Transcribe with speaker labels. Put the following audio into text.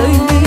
Speaker 1: söyle.